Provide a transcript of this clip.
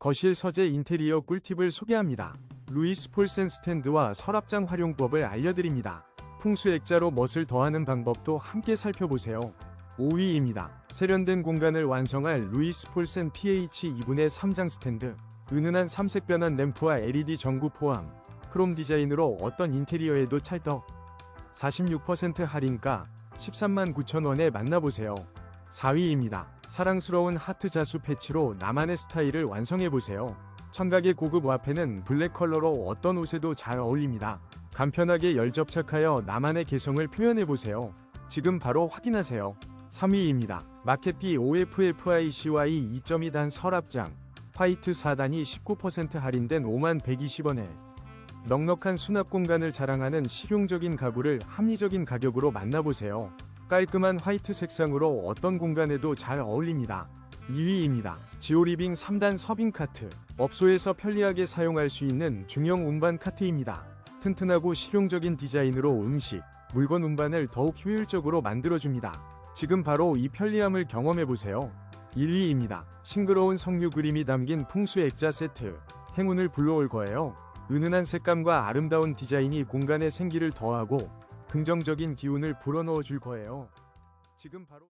거실 서재 인테리어 꿀팁을 소개합니다. 루이스 폴센 스탠드와 서랍장 활용법을 알려드립니다. 풍수 액자로 멋을 더하는 방법도 함께 살펴보세요. 5위입니다. 세련된 공간을 완성할 루이스 폴센 PH 2분의 3장 스탠드. 은은한 삼색 변환 램프와 LED 전구 포함. 크롬 디자인으로 어떤 인테리어에도 찰떡. 46% 할인가 13만 9천원에 만나보세요. 4위입니다. 사랑스러운 하트 자수 패치로 나만의 스타일을 완성해보세요. 청각의 고급 와페는 블랙 컬러로 어떤 옷에도 잘 어울립니다. 간편하게 열 접착하여 나만의 개성을 표현해보세요. 지금 바로 확인하세요. 3위입니다. 마켓비 OFFICY 2.2단 서랍장 화이트 4단이 19% 할인된 5만 120원에 넉넉한 수납 공간을 자랑하는 실용적인 가구를 합리적인 가격으로 만나보세요. 깔끔한 화이트 색상으로 어떤 공간에도 잘 어울립니다. 2위입니다. 지오리빙 3단 서빙 카트. 업소에서 편리하게 사용할 수 있는 중형 운반 카트입니다. 튼튼하고 실용적인 디자인으로 음식, 물건 운반을 더욱 효율적으로 만들어줍니다. 지금 바로 이 편리함을 경험해보세요. 1위입니다. 싱그러운 석류 그림이 담긴 풍수 액자 세트. 행운을 불러올 거예요. 은은한 색감과 아름다운 디자인이 공간에 생기를 더하고 긍정적인 기운을 불어넣어 줄 거예요. 지금 바로